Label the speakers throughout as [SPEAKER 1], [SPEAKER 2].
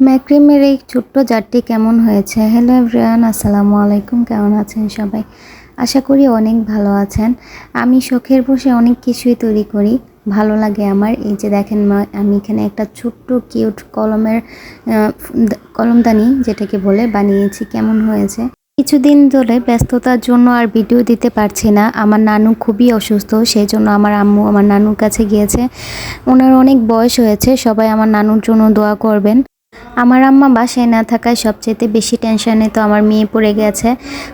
[SPEAKER 1] ম্যাক্রিমের এই ছোট্ট জারটি কেমন হয়েছে? হ্যালো এভরিওয়ান আসসালামু আলাইকুম। কেমন আছেন সবাই? আশা করি অনেক ভালো আছেন। আমি শখের বসে অনেক কিছুই তৈরি করি। ভালো লাগে আমার। এই যে দেখেন আমি এখানে একটা ছোট্ট কিউট কলমের কলমদানি যেটাকে বলে, বানিয়েছি। কেমন হয়েছে? কিছুদিন ধরে ব্যস্ততার জন্য আর ভিডিও দিতে পারছি না। আমার নানু খুবই অসুস্থ সেই জন্য আমার আম্মু আমার নানুর কাছে গিয়েছে। ওনার অনেক বয়স হয়েছে। সবাই আমার নানুর জন্য দোয়া করবেন। আমার আম্মা বাসায় না থাকায় সবচেয়ে বেশি টেনশনে তো আমার মেয়ে পড়ে গেছে।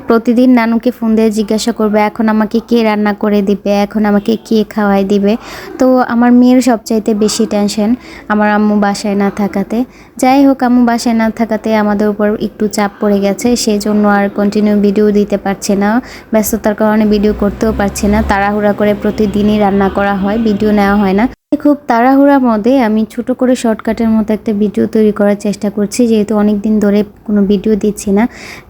[SPEAKER 1] প্রতিদিন নানুকে ফোন দিয়ে জিজ্ঞাসা করবে, এখন আমাকে কে রান্না করে দিবে? এখন আমাকে কে খাওয়াই দিবে? তো আমার মেয়ের সবচাইতে বেশি টেনশন আমার আম্মু বাসায় না থাকাতে। যাই হোক, আম্মু বাসায় না থাকাতে আমাদের উপর একটু চাপ পড়ে গেছে সেই জন্য আর কন্টিনিউ ভিডিও দিতে পারছে না, ব্যস্ততার কারণে ভিডিও করতেও পারছে না। তাড়াহুড়া করে প্রতিদিনই রান্না করা হয় ভিডিও নেওয়া হয় না। খুব তাড়াহুড়ার মধ্যে আমি ছোট করে শর্টকাটের মতো একটা ভিডিও তৈরি করার চেষ্টা করছি, যেহেতু অনেক দিন ধরে কোনো ভিডিও দিচ্ছি না।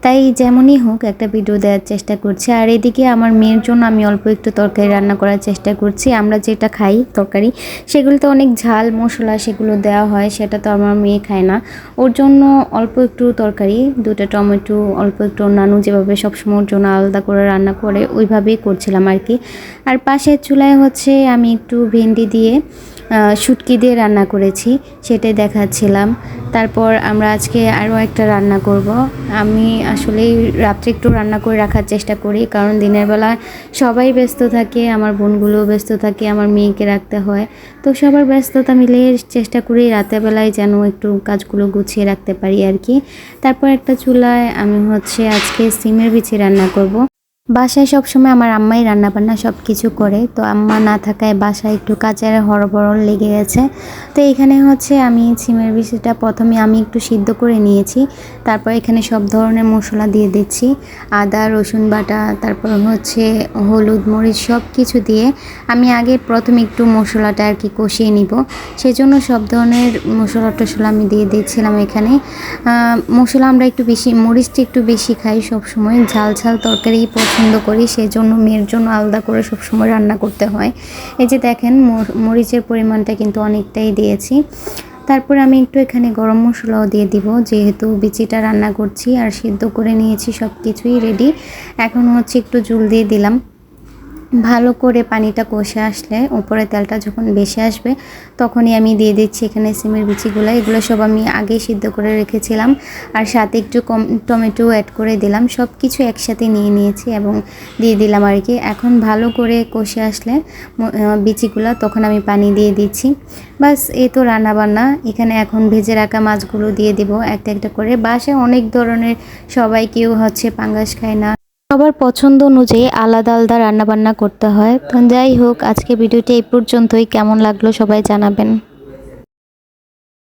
[SPEAKER 1] তাই যেমনই হোক একটা ভিডিও দেওয়ার চেষ্টা করছি। আর এদিকে আমার মেয়ের জন্য আমি অল্প একটু তরকারি রান্না করার চেষ্টা করছি। আমরা যেটা খাই তরকারি সেগুলোতে অনেক ঝাল, মশলা সেগুলো দেওয়া হয়, সেটা তো আমার মেয়ে খায় না। ওর জন্য অল্প একটু তরকারি, দুটো টমেটো, অল্প একটু নানু যেভাবে সবসময় ওর জন্য আলাদা করে রান্না করে ওইভাবেই করছিলাম আর কি। আর পাশের চুলায় হচ্ছে আমি একটু ভেন্ডি দিয়ে শুটকি দিয়ে রান্না করেছি, সেটাই দেখাচ্ছিলাম। তারপর আমরা আজকে আরও একটা রান্না করব। আমি আসলে রাত্রে একটু রান্না করে রাখার চেষ্টা করি, কারণ দিনের বেলা সবাই ব্যস্ত থাকে, আমার বোনগুলোও ব্যস্ত থাকে, আমার মেয়েকে রাখতে হয়। তো সবার ব্যস্ততা মিলিয়ে চেষ্টা করি রাতের বেলায় যেন একটু কাজগুলো গুছিয়ে রাখতে পারি আর কি। তারপর একটা চুলায় আমি হচ্ছে আজকে সিমের বিচি রান্না করব। বাসায় সবসময় আমার আম্মাই রান্না বান্না সব কিছু করে, তো আম্মা না থাকায় বাসায় একটু কাজের হরবরল লেগে গেছে। তো এখানে হচ্ছে আমি সিমের বিচিটা প্রথমে আমি একটু সিদ্ধ করে নিয়েছি, তারপর এখানে সব ধরনের মশলা দিয়ে দিচ্ছি। আদা, রসুন বাটা, তারপর হচ্ছে হলুদ মরিচ সব কিছু দিয়ে আমি আগে প্রথমে একটু মশলাটা আর কি কষিয়ে নিব। সেজন্য সব ধরনের মশলা টশলা আমি দিয়ে দিচ্ছিলাম এখানে। মশলা আমরা একটু বেশি, মরিচটা একটু বেশি খাই সবসময়, ঝাল ঝাল তরকারি পছন্দ করি সেই জন্য মেয়ের জন্য আলাদা করে সবসময় রান্না করতে হয়। এই যে দেখেন, মর- মরিচের পরিমাণটা কিন্তু অনেকটাই দিয়েছি। তারপর আমি একটু এখানে গরম মশলাও দিয়ে দিব, যেহেতু বিচিটা রান্না করছি আর সিদ্ধ করে নিয়েছি সব কিছুই রেডি এখন হচ্ছে একটু জুল দিয়ে দিলাম। ভালো করে পানিটা কষে আসলে উপরে তেলটা যখন বেশি আসবে, তখনই আমি দিয়ে দিচ্ছি এখানে সিমের বিচিগুলো। এগুলো সব আমি আগেই সিদ্ধ করে রেখেছিলাম। আর সাথে একটু কম টমেটো অ্যাড করে দিলাম। সব কিছু একসাথে নিয়ে নিয়েছি এবং দিয়ে দিলাম আর কি। এখন ভালো করে কষে আসলে বিচিগুলো, তখন আমি পানি দিয়ে দিচ্ছি। বাস এ তো রান্না বান্না এখানে এখন ভেজে রাখা মাছগুলো দিয়ে দিব। একটা একটা করে। বাসায় অনেক ধরনের সবাই কেউ হচ্ছে পাঙ্গাস খায় না। সবার পছন্দ অনুযায়ী আলাদা আলাদা রান্নাবান্না করতে হয়। যাই হোক, আজকে ভিডিওটি এই পর্যন্তই। কেমন লাগল সবাই জানাবেন।